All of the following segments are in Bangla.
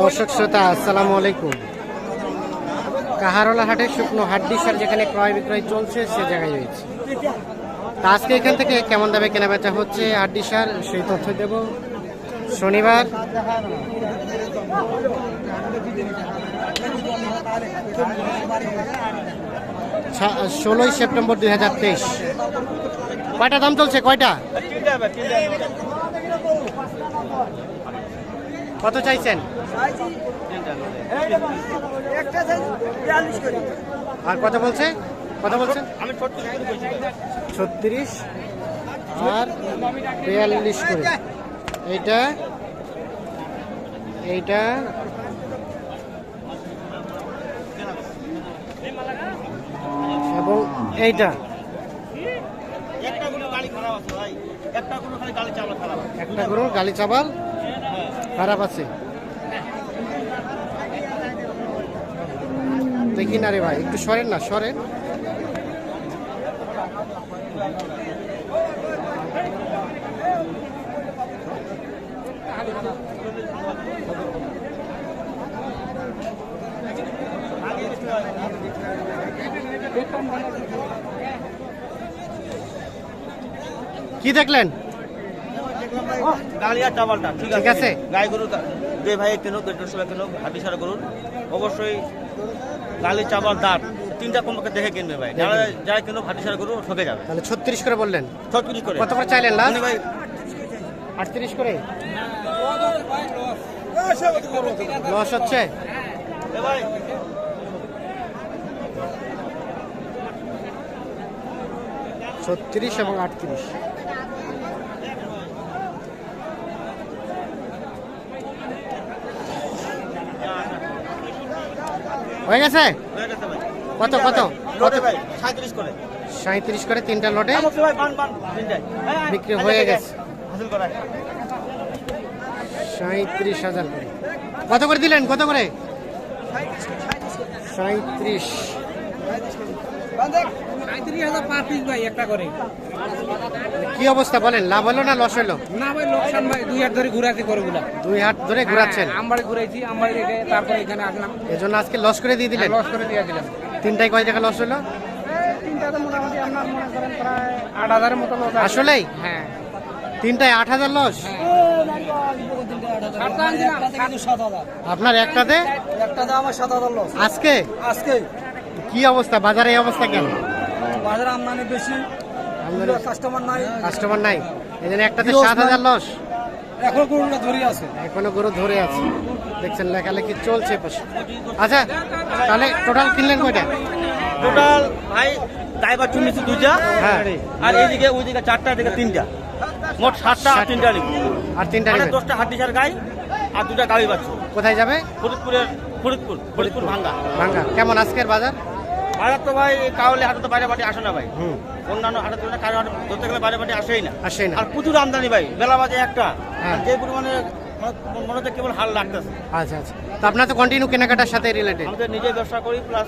দর্শক শ্রোতা, আসসালামু আলাইকুম। কাহারোলা হাটে শুকনো হাড্ডি সার যেখানে ক্রয় বিক্রয় চলছে, সে জায়গায় রয়েছে। তা আজকে এখান থেকে কেমন দামে কেনা বেচা হচ্ছে হাড্ডি সার সেই তথ্য দেব শনিবার। ষোলোই সেপ্টেম্বর দুই হাজার তেইশ। কয়টা দাম চলছে, কয়টা? কত চাইছেন? আর কত বলছে? কত বলছেন ছত্রিশ। আর বিয়াল্লিশ করে। এইটা এইটা, এবং এইটা একটা কোনো গাড়ি খারাপ আছে ভাই একটা খালি গাড়ি চালা খারাপ গরু গালি চাবাল খারাপ আছে। দেখি না রে ভাই, একটু সরেন না, সরেন। কি দেখলেন? গাড়ি আর চাবালটা ঠিক আছে। গরু ভাই কেন হাতি সারা অবশ্যই দাঁত তিনটা কমকে দেখে কিনবে ভাই। যারা যারা কেন হাতি সারা গরু ঠকে যাবে। তাহলে ছত্রিশ করে বললেন। ছত্রিশ করে। কত করে চাইলেন লাস্ট উনি ভাই আটত্রিশ করে? লস হচ্ছে। ভাই। ছত্রিশ এবং আটত্রিশ। হয়ে গেছে? হয়ে কত কত? লোটে সাঁত্রিশ করে। তিনটা লটে তিনটায় এই, এই, বিক্রি হয়ে গেছে। সাঁত্রিশ হাজার করে। কত করে দিলেন? কত করে? সাঁত্রিশ কি অবস্থা বলেন? লাভ হলো না লস হলো? না ভাই লোকসান ভাই দুই হাত ধরে ঘুরাতে দুই হাত ধরে ঘুরাচ্ছেন? আমবাড়ি ঘুরাইছি আমবাড়ি রেখে তারপরে এখানে আসলাম। এই আজকে লস করে দিয়ে দিলেন? লস করে দিয়ে দিলাম। তিনটায় কয় টাকা লস হলো? তিনটাতে মোটামুটি আপনার মনে করেন প্রায় আট হাজারের মতো আসলেই? হ্যাঁ। তিনটায় আট হাজার লস আপনার একটাতে? একটা দাম আমার সাত হাজার লস আজকে? আজকে। কি অবস্থা? বাজারে এই অবস্থা কেন? বাজারে আমদানি বেশি কাস্টমার নাই। কাস্টমার নাই। এই জন্য একটাতে সাত। হাজার লস। এখন গরুটা ধরে আছে। এখনও গরু ধরে আছে। দেখছেন লেখালেখি চলছে পাশে। আচ্ছা তাহলে টোটাল কিনলেন কয়টা? টোটাল ভাই ড্রাইভার চুনিছে দুইটা। হ্যাঁ। আর এইদিকে ওইদিকে চারটা এদিকে তিনটা। মোট সাতটা আর তিনটা নিব। আর তিনটা মানে নেবেন? দশটা হাড্ডি সার গাই আর দুটা গাড়ি পাচ্ছ কোথায় যাবে? ফরিদপুরের ফরিদপুর ফরিদপুর ভাঙ্গা। ভাঙ্গা। কেমন আজকের বাজার? বাজার তো ভাই কাউলে হাটে তো বাইরে বাড়ি আসে না ভাই। অন্যান্য হাটে তো কারও হাটে ধরতে গেলে বাইরে বাড়ি আসেই না। আসেই না। আর প্রচুর আমদানি ভাই বেলা বাজে একটা। হ্যাঁ। যে পরিমাণে মনে- মনে হচ্ছে কেবল হাল লাগতেছে। আচ্ছা আচ্ছা। তো আপনার তো কন্টিনিউ কেনাকাটার সাথে রিলেটেড আমাদের নিজে ব্যবসা করি প্লাস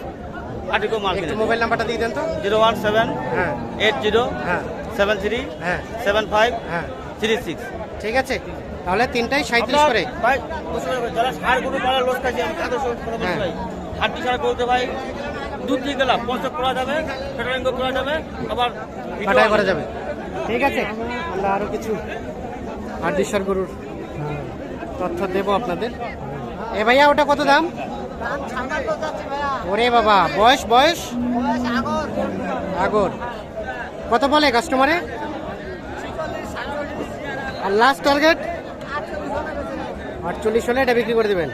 আটিকেও মাল একটু মোবাইল নাম্বারটা দিয়ে দেন তো। জিরো ওয়ান সেভেন হ্যাঁ। এইট জিরো হ্যাঁ। সেভেন থ্রি হ্যাঁ। সেভেন ফাইভ হ্যাঁ। Three six. ঠিক আছে। তাহলে তিনটাই সাঁত্রিশ করে। ভাই যারা সার গরু পাড়ার লোক খাইছে আমি তাদের সঙ্গে। ভাই। হাড্ডি সার গরুতে ভাই দুধ দিয়ে গেলাম পঞ্চাশ করা যাবে ফেটারিং করা যাবে আবার কাটাই করা যাবে। ঠিক আছে আমরা আরও কিছু হার্ডিশ্বর গরুর তথ্য দেব আপনাদের। এ ভাইয়া ওটা কত দাম? ওরে বাবা বয়স বয়স? আগর। কত বলে কাস্টমারে আর লাস্ট টার্গেট আটচল্লিশ হলে এটা বিক্রি করে দেবেন।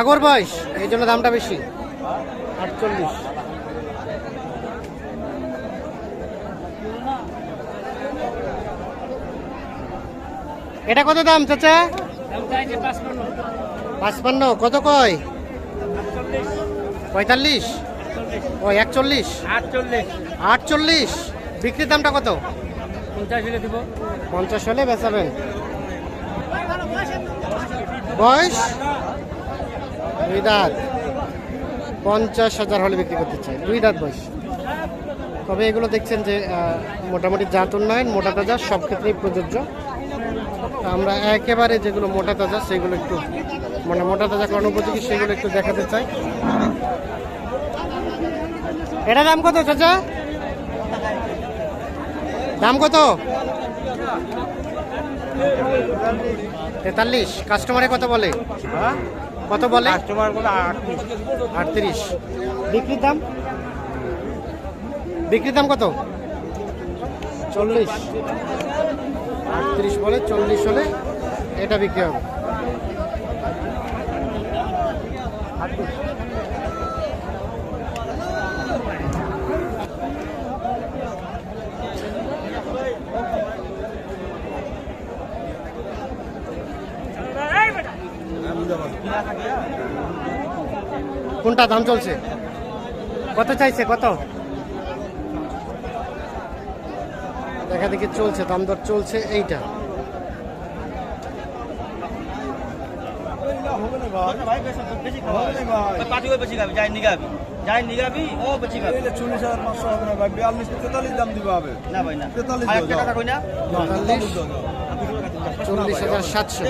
আগর বয়স এই জন্য দামটা বেশি। আটচল্লিশ। এটা কত দাম, চাচা? পাঁচপান্ন। কত কয়? পঁয়তাল্লিশ। ও, একচল্লিশ। আটচল্লিশ। আটচল্লিশ বিক্রির দামটা কত? পঞ্চাশ হলে বেচাবেন। বয়স? দুই দাঁত পঞ্চাশ হাজার হলে বিক্রি করতে চাই। দুই দাঁত বয়স। তবে এগুলো দেখছেন যে মোটামুটি জাত উন্নয়ন, মোটা তাজা, সব ক্ষেত্রেই প্রযোজ্য। আমরা একেবারে যেগুলো মোটা তাজা, সেগুলো একটু মানে মোটা তাজা করার উপযোগী সেগুলো একটু দেখাতে চাই। এটা দাম কত চাচা? দাম কত? তেতাল্লিশ। কাস্টমারে কত বলে? কত বলে? কাস্টমার বলে আটত্রিশ। বিক্রির দাম? বিক্রির দাম কত? চল্লিশ। আটত্রিশ বলে চল্লিশ হলে এটা বিক্রি হবে। কোনটা দাম চলছে? কত চাইছে কত? দেখা দেখি চলছে দাম দর চলছে এইটা। তেতাল্লিশ চল্লিশ হাজার সাতশো।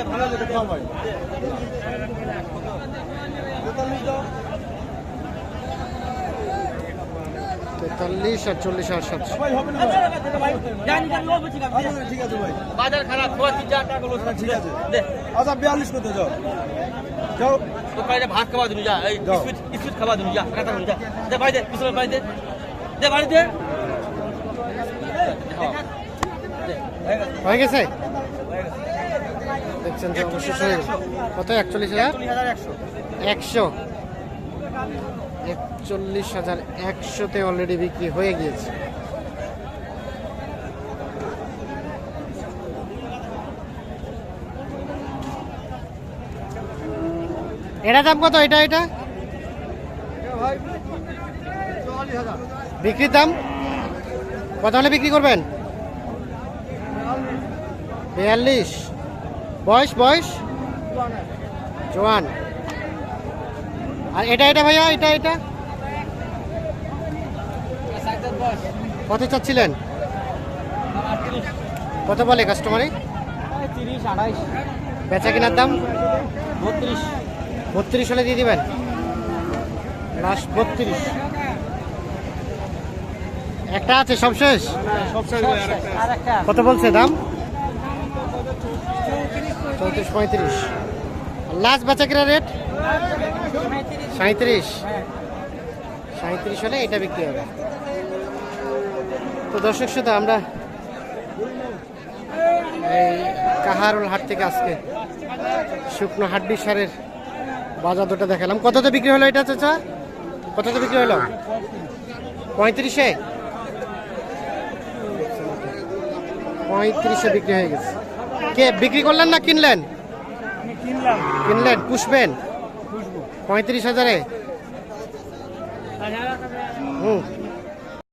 তেতাল্লিশ আর চল্লিশ হাজার সাতশো। খাবি আচ্ছা, ঠিক আছে। বাজার খারাপ ঠিক আচ্ছা বিয়াল্লিশ করতে যাও। যাও। ভাত খাওয়া দিবি যা। স্পিড খাওয়া দিবি যা। দে বাড়ি দে বাড়ি দে। দে বাড়ি দে। হয়ে গেছে? দেখছেন যে অবশ্যই গেছে। কত? একচল্লিশ হাজার? একশো। একচল্লিশ হাজার একশোতে অলরেডি বিক্রি হয়ে গিয়েছে। এটা দাম কত? এটা এটা? বিক্রির দাম? কত হলে বিক্রি করবেন? বিয়াল্লিশ। বয়স বয়স? জোয়ান আর এটা এটা ভাইয়া এটা এটা? কত চাচ্ছিলেন? কত বলে কাস্টমারে তিরিশ আড়াইশ বেচা কেনার দাম? বত্রিশ বত্রিশ হলে দিয়ে দিবেন? লাস্ট বত্রিশ। একটা আছে সব শেষ? একটা কত বলছে দাম? চৌত্রিশ পঁয়ত্রিশ। লাস্ট বেচা কেনা রেট সাঁত্রিশ সাঁত্রিশ হলে এটা বিক্রি হবে। তো দর্শক শুধু আমরা এই কাহারুল হাট থেকে আজকে শুকনো হাড্ডি সারের বাজার দুটো দেখালাম। কততে বিক্রি হলো এটা, চাচা? কততে বিক্রি হলো? পঁয়ত্রিশে? পঁয়ত্রিশে বিক্রি হয়ে গেছে। কে বিক্রি করলেন না কিনলেন? কিনলেন পুষবেন? পঁয়ত্রিশ হাজারে? হুম।